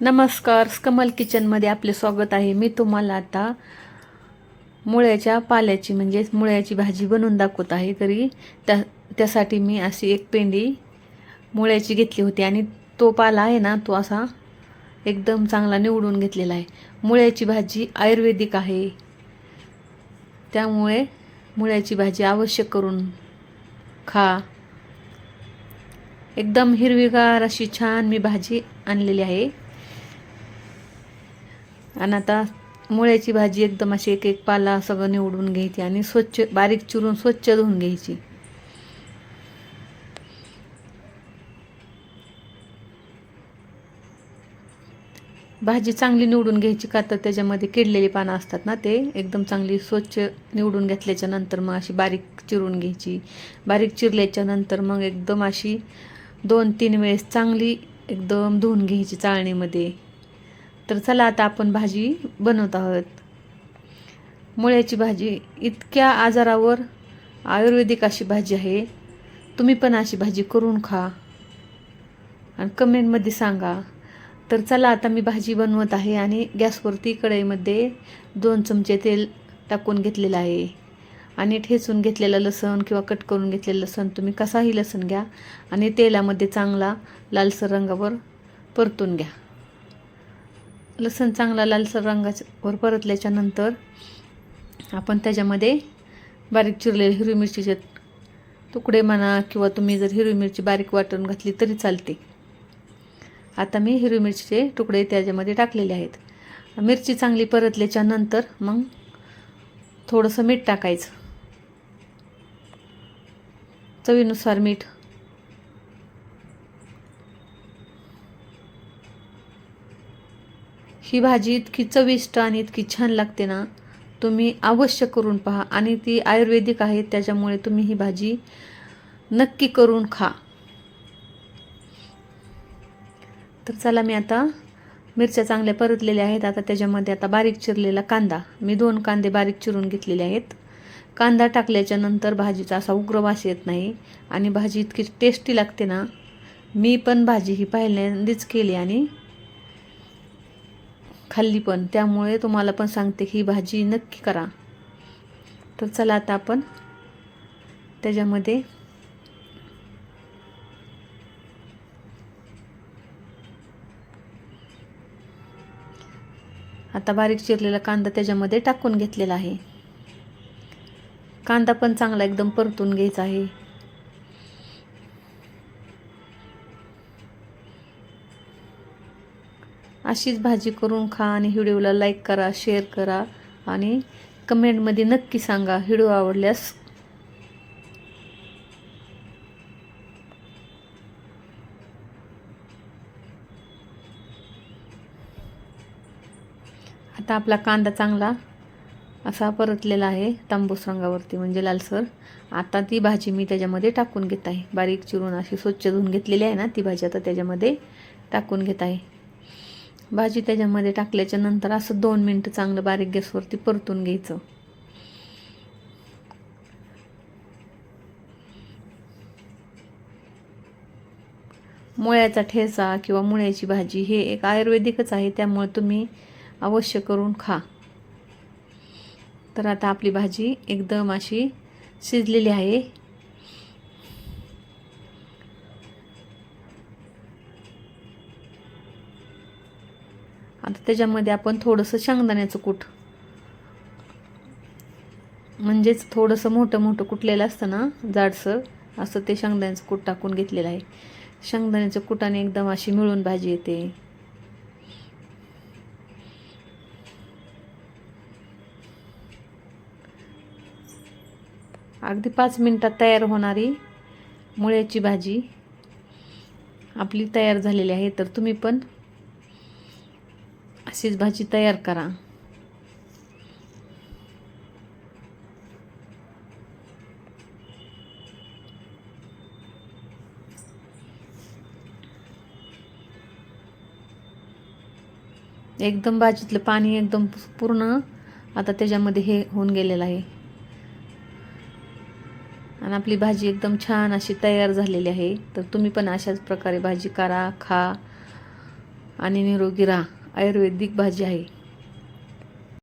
नमस्कार कमल किचनमध्ये आपले स्वागत आहे. मी तुम्हाला आता मुळ्याच्या पाल्याची म्हणजेच मुळ्याची भाजी बनवून दाखवत आहे. तरी त्या त्यासाठी मी अशी एक पेंडी मुळ्याची घेतली होती आणि तो पाला आहे ना तो असा एकदम चांगला निवडून घेतलेला आहे. मुळ्याची भाजी आयुर्वेदिक आहे. त्यामुळे मुळ्याची भाजी आवश्यक करून खा. एकदम हिरवीगार अशी छान मी भाजी आणलेली आहे. आणि आता मुळ्याची भाजी एकदम अशी एक एक पाला सगळं निवडून घ्यायची आणि स्वच्छ बारीक चिरून स्वच्छ धुवून घ्यायची. भाजी चांगली निवडून घ्यायची का तर त्याच्यामध्ये किडलेली पानं असतात ना ते एकदम चांगली स्वच्छ निवडून घेतल्याच्या नंतर मग अशी बारीक चिरून घ्यायची. बारीक चिरल्याच्या नंतर मग एकदम अशी दोन तीन वेळेस चांगली एकदम धुवून घ्यायची चाळणीमध्ये. तर चला आता आपण भाजी बनवत आहोत. मुळ्याची भाजी इतक्या आजारावर आयुर्वेदिक अशी भाजी आहे. तुम्ही पण अशी भाजी करून खा. आणि कमेंटमध्ये सांगा. तर चला आता मी भाजी बनवत आहे आणि गॅसवरती कढईमध्ये दोन चमचे तेल टाकून घेतलेलं आहे. आणि ठेचून घेतलेलं लसण किंवा कट करून घेतलेलं लसण तुम्ही कसाही लसण घ्या आणि तेलामध्ये चांगला लालसर रंगावर परतून घ्या. लसण चांगला लालसर रंगावर परतल्याच्यानंतर आपण त्याच्यामध्ये बारीक चिरलेले हिरवी मिरचीचे तुकडे म्हणा किंवा तुम्ही जर हिरवी मिरची बारीक वाटून घातली तरी चालते. आता मी हिरवी मिरचीचे तुकडे त्याच्यामध्ये टाकलेले आहेत. मिरची चांगली परतल्याच्या नंतर मग थोडंसं मीठ टाकायचं. चवीनुसार मीठ ही भाजी इतकी चविष्ट आणि इतकी छान लागते ना तुम्ही अवश्य करून पहा. आणि ती आयुर्वेदिक आहे त्याच्यामुळे तुम्ही ही भाजी नक्की करून खा. तर चला मी आता मिरच्या चांगल्या परतलेल्या आहेत. आता त्याच्यामध्ये आता बारीक चिरलेला कांदा. मी दोन कांदे बारीक चिरून घेतलेले आहेत. कांदा टाकल्याच्या नंतर भाजीचा असा उग्र वास येत नाही. आणि भाजी इतकी टेस्टी लागते ना मी पण भाजी ही पहिल्यांदीच केली आणि खाल्ली पण. त्यामुळे तुम्हाला पण सांगते की ही भाजी नक्की करा. तर चला आता आपण त्याच्यामध्ये आता बारीक चिरलेला कांदा त्याच्यामध्ये टाकून घेतलेला आहे. कांदा पण चांगला एकदम परतून घ्यायचा आहे. अशीच भाजी करून खा आणि व्हिडिओला लाईक करा शेअर करा आणि कमेंटमध्ये नक्की सांगा व्हिडिओ आवडल्यास. आता आपला कांदा चांगला असा परतलेला आहे तांबूस रंगावरती म्हणजे लालसर आता ती भाजी मी त्याच्यामध्ये टाकून घेत आहे. बारीक चिरून अशी स्वच्छ धुवून घेतलेली आहे ना ती भाजी आता त्याच्यामध्ये टाकून घेत आहे. भाजी त्याच्यामध्ये टाकल्याच्या नंतर असं दोन मिनटं चांगलं बारीक गॅसवरती परतून घ्यायचं. मुळ्याचा ठेचा किंवा मुळ्याची भाजी हे एक आयुर्वेदिकच आहे त्यामुळे तुम्ही अवश्य करून खा. तर आता आपली भाजी एकदम अशी शिजलेली आहे. आता त्याच्यामध्ये आपण थोडंसं शेंगदाण्याचं कूट. म्हणजेच थोडंसं मोठं मोठं कुटलेलं असतं ना जाडसर असं ते शेंगदाण्याचं कूट टाकून घेतलेलं आहे. शेंगदाण्याच्या कुटाने एकदम अशी मिळून भाजी येते. अगदी पाच मिनटात तयार होणारी मुळ्याची भाजी आपली तयार झालेली आहे तर तुम्ही पण अशीच भाजी तयार करा. एकदम भाजीतलं पाणी एकदम पूर्ण आता त्याच्यामध्ये हे होऊन गेलेलं आहे. आणि आपली भाजी एकदम छान अशी तयार झालेली आहे. तर तुम्ही पण अशाच प्रकारे भाजी करा खा आणि निरोगी राहा. आयुर्वेदिक भाजी आहे.